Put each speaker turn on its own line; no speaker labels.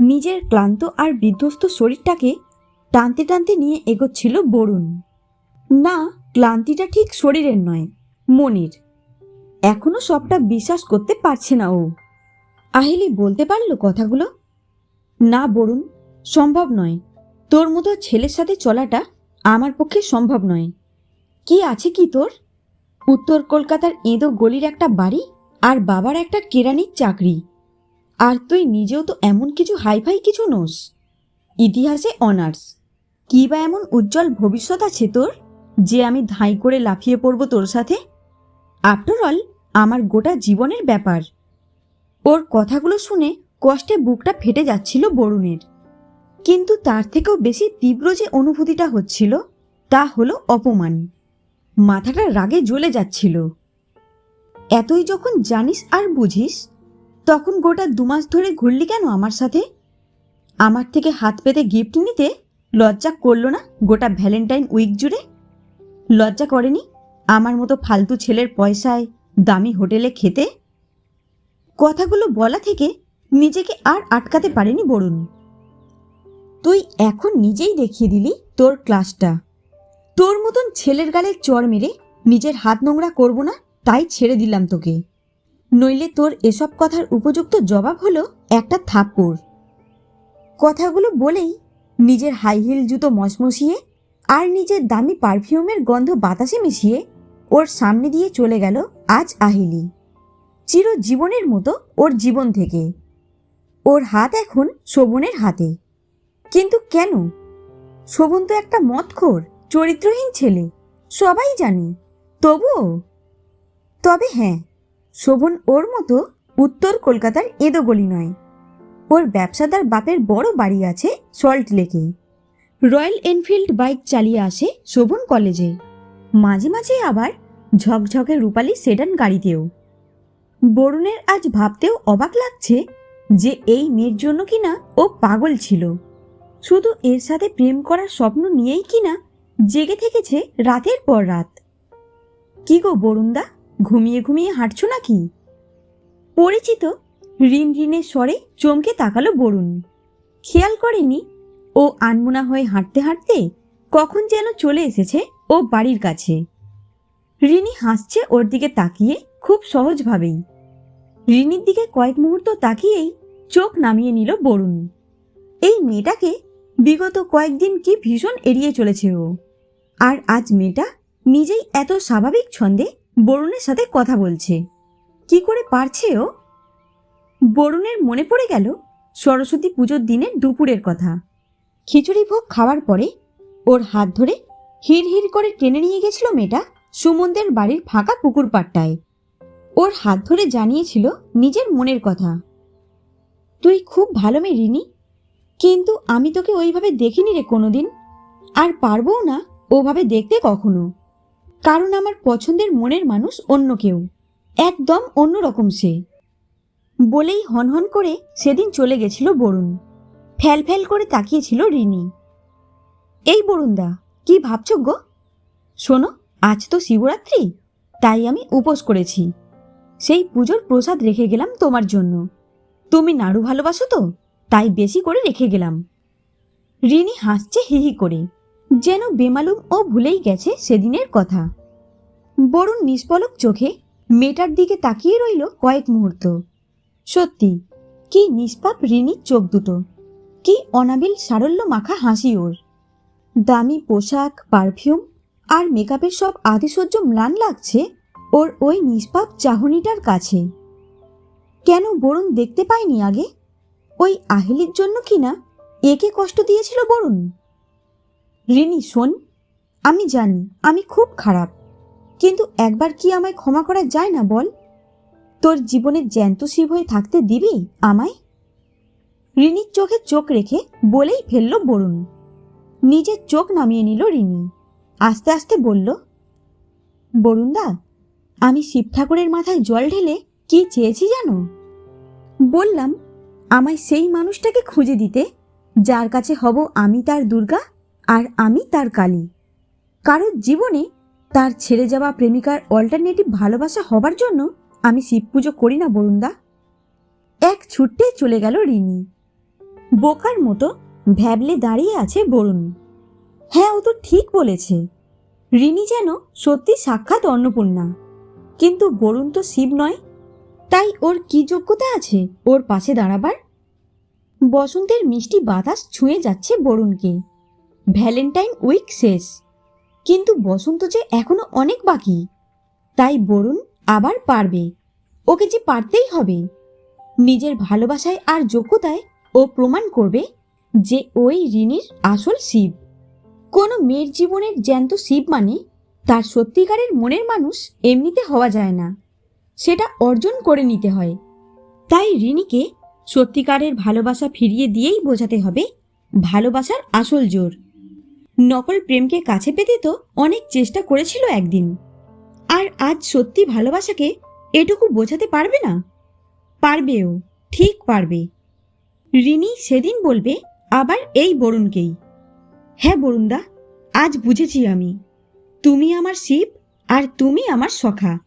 নিজের ক্লান্ত আর বিধ্বস্ত শরীরটাকে টানতে টানতে নিয়ে এগোচ্ছিল বরুণ। না, ক্লান্তিটা ঠিক শরীরের নয়, মনের। এখনও সবটা বিশ্বাস করতে পারছে না ও। আহিলি বলতে পারল কথাগুলো? না বরুণ, সম্ভব নয়। তোর মতো ছেলের সাথে চলাটা আমার পক্ষে সম্ভব নয়। কি আছে কি তোর? উত্তর কলকাতার এঁদো গলির একটা বাড়ি আর বাবার একটা কেরানির চাকরি। আর তুই নিজেও তো এমন কিছু হাইফাই কিছু নোস। ইতিহাসে অনার্স। কি বা এমন উজ্জ্বল ভবিষ্যৎ আছে তোর, যে আমি ধাই করে লাফিয়ে পড়ব তোর সাথে? আফটার অল আমার গোটা জীবনের ব্যাপার। ওর কথাগুলো শুনে কষ্টে বুকটা ফেটে যাচ্ছিল বরুণের। কিন্তু তার থেকেও বেশি তীব্র যে অনুভূতিটা হচ্ছিল, তা হলো অপমান। মাথাটা রাগে জ্বলে যাচ্ছিল। এতই যখন জানিস আর বুঝিস তখন গোটা দুমাস ধরে ঘুরলি কেন আমার সাথে? আমার থেকে হাত পেতে গিফট নিতে লজ্জা করল না গোটা ভ্যালেন্টাইন উইক জুড়ে? লজ্জা করেনি? আমার মতো ফালতু ছেলের পয়সায় দামি হোটেলে খেতে? কথাগুলো বলা থেকে নিজেকে আর আটকাতে পারেনি বরুণ। তুই এখন নিজেই দেখিয়ে দিলি তোর ক্লাসটা তোর মতন ছেলের গালে চড় মেরে নিজের হাত নোংরা করব না, তাই ছেড়ে দিলাম তোকে। নইলে তোর এসব কথার উপযুক্ত জবাব হলো একটা থাপ্পড়। কথাগুলো বলেই নিজের হাই হিল জুতো মশমশিয়ে আর নিজের দামি পারফিউমের গন্ধ বাতাসে মিশিয়ে ওর সামনে দিয়ে চলে গেল আজ আহিলি। চিরজীবনের মতো ওর জীবন থেকে। ওর হাত এখন শোভনের হাতে। কিন্তু কেন? শোভন তো একটা মদখোর, চরিত্রহীন ছেলে, সবাই জানে, তবুও। তবে হ্যাঁ শোভন ওর মতো উত্তর কলকাতার এদোগলি নয়। ওর ব্যবসাদার বাপের বড় বাড়ি আছে সল্ট লেকে রয়্যাল এনফিল্ড বাইক চালিয়ে আসে শোভন কলেজে। মাঝে মাঝে আবার ঝকঝকে রূপালি সেডান গাড়িতেও। বরুণের আজ ভাবতেও অবাক লাগছে যে এই মেয়ের জন্য কিনা ও পাগল ছিল। শুধু এর সাথে প্রেম করার স্বপ্ন নিয়েই কিনা জেগে থেকেছে রাতের পর রাত। কি গো বরুণদা? ঘুমিয়ে ঘুমিয়ে হাঁটছো নাকি? পরিচিত ঋণ ঋণের স্বরে চমকে তাকালো বরুণ। খেয়াল করেনি ও আনমোনা হয়ে হাঁটতে হাঁটতে কখন যেন চলে এসেছে ও বাড়ির কাছে। রিনি হাসছে ওর দিকে তাকিয়ে খুব সহজভাবেই। রিনির দিকে কয়েক মুহূর্ত তাকিয়েই চোখ নামিয়ে নিল বরুণ। এই মেয়েটাকে বিগত কয়েকদিন কি ভীষণ এড়িয়ে চলেছে ও। আর আজ মেয়েটা নিজেই এত স্বাভাবিক ছন্দে বরুণের সাথে কথা বলছে। কি করে পারছে ও? বরুণের মনে পড়ে গেল সরস্বতী পুজোর দিনের দুপুরের কথা। খিচুড়ি ভোগ খাওয়ার পরে ওর হাত ধরে হির হির করে টেনে নিয়ে গেছিল মেয়েটা সুমনদের বাড়ির ফাঁকা পুকুর পাড়টায়। ওর হাত ধরে জানিয়েছিল নিজের মনের কথা। তুই খুব ভালো মেয়ে, রিনি। কিন্তু আমি তোকে ওইভাবে দেখিনি রে কোনোদিন। আর পারবও না ওভাবে দেখতে কখনো। কারণ আমার পছন্দের মনের মানুষ অন্য কেউ। একদম অন্য রকম সে। বলেই হনহন করে সেদিন চলে গেছিল বরুণ। ফ্যাল ফ্যাল করে তাকিয়েছিল রিনি। এই বরুণদা, কি ভাবছ গো? শোনো, আজ তো শিবরাত্রি, তাই আমি উপোস করেছি। সেই পুজোর প্রসাদ রেখে গেলাম তোমার জন্য। তুমি নাড়ু ভালোবাসো তো, তাই বেশি করে রেখে গেলাম। রিনি হাসছে হিহি করে। যেন বেমালুম ও ভুলেই গেছে সেদিনের কথা। বরুণ নিষ্পলক চোখে মেয়েটার দিকে তাকিয়ে রইল কয়েক মুহূর্ত। সত্যি, কি নিষ্পাপ রিনির চোখ দুটো। কি অনাবিল সারল্য মাখা হাসি ওর। দামি পোশাক, পারফিউম আর মেকআপের সব আদিসহ্য ম্লান লাগছে ওর ওই নিষ্পাপ চাহনিটার কাছে। কেন বরুণ দেখতে পায়নি আগে? ওই আহেলির জন্য কিনা একে কষ্ট দিয়েছিল বরুণ? রিনি, শোন, আমি জানি, আমি খুব খারাপ, কিন্তু একবার কি আমায় ক্ষমা করা যায় না বল? তোর জীবনে জ্যান্ত শিব হয়ে থাকতে দিবি আমায়? রিনির চোখে চোখ রেখে বলেই ফেলল বরুণ। নিজের চোখ নামিয়ে নিল রিনি, আস্তে আস্তে বলল, বরুণদা, আমি শিব ঠাকুরের মাথায় জল ঢেলে কি চেয়েছি জানো? বললাম, আমায় সেই মানুষটাকে খুঁজে দিতে, যার কাছে হব আমি তার দুর্গা? আর আমি তার কালী। কারোর জীবনে তার ছেড়ে যাওয়া প্রেমিকার অল্টারনেটিভ ভালোবাসা হবার জন্য আমি শিব পুজো করি না, বরুণদা। এক ছুট্টে চলে গেল রিনি বোকার মতো ভ্যাবলে দাঁড়িয়ে আছে বরুণ। হ্যাঁ ও তো ঠিক বলেছে। রিনি যেন সত্যি সাক্ষাৎ অন্নপূর্ণা। কিন্তু বরুণ তো শিব নয়। তাই ওর কি যোগ্যতা আছে ওর পাশে দাঁড়াবার? বসন্তের মিষ্টি বাতাস ছুঁয়ে যাচ্ছে বরুণকে। ভ্যালেন্টাইন উইক শেষ। কিন্তু বসন্ত যে এখনও অনেক বাকি, তাই বরুণ আবার পারবে। ওকে যে পারতেই হবে। নিজের ভালোবাসায় আর যোগ্যতায় ও প্রমাণ করবে যে ওই ঋণীর আসল শিব। কোনো মেয়ের জীবনের জ্যান্ত শিব মানে তার সত্যিকারের মনের মানুষ এমনিতে হওয়া যায় না। সেটা অর্জন করে নিতে হয়। তাই ঋণীকে সত্যিকারের ভালোবাসা ফিরিয়ে দিয়েই বোঝাতে হবে ভালোবাসার আসল জোর। নকল প্রেমকে কাছে পেতে তো অনেক চেষ্টা করেছিল একদিন। আর আজ সত্যি ভালোবাসাকে এটুকু বোঝাতে পারবে না? পারবেও, ঠিক পারবে। রিনি সেদিন বলবে, আবার এই বরুণকেই। হ্যাঁ বরুণদা, আজ বুঝেছি আমি। তুমি আমার শিব আর তুমি আমার সখা।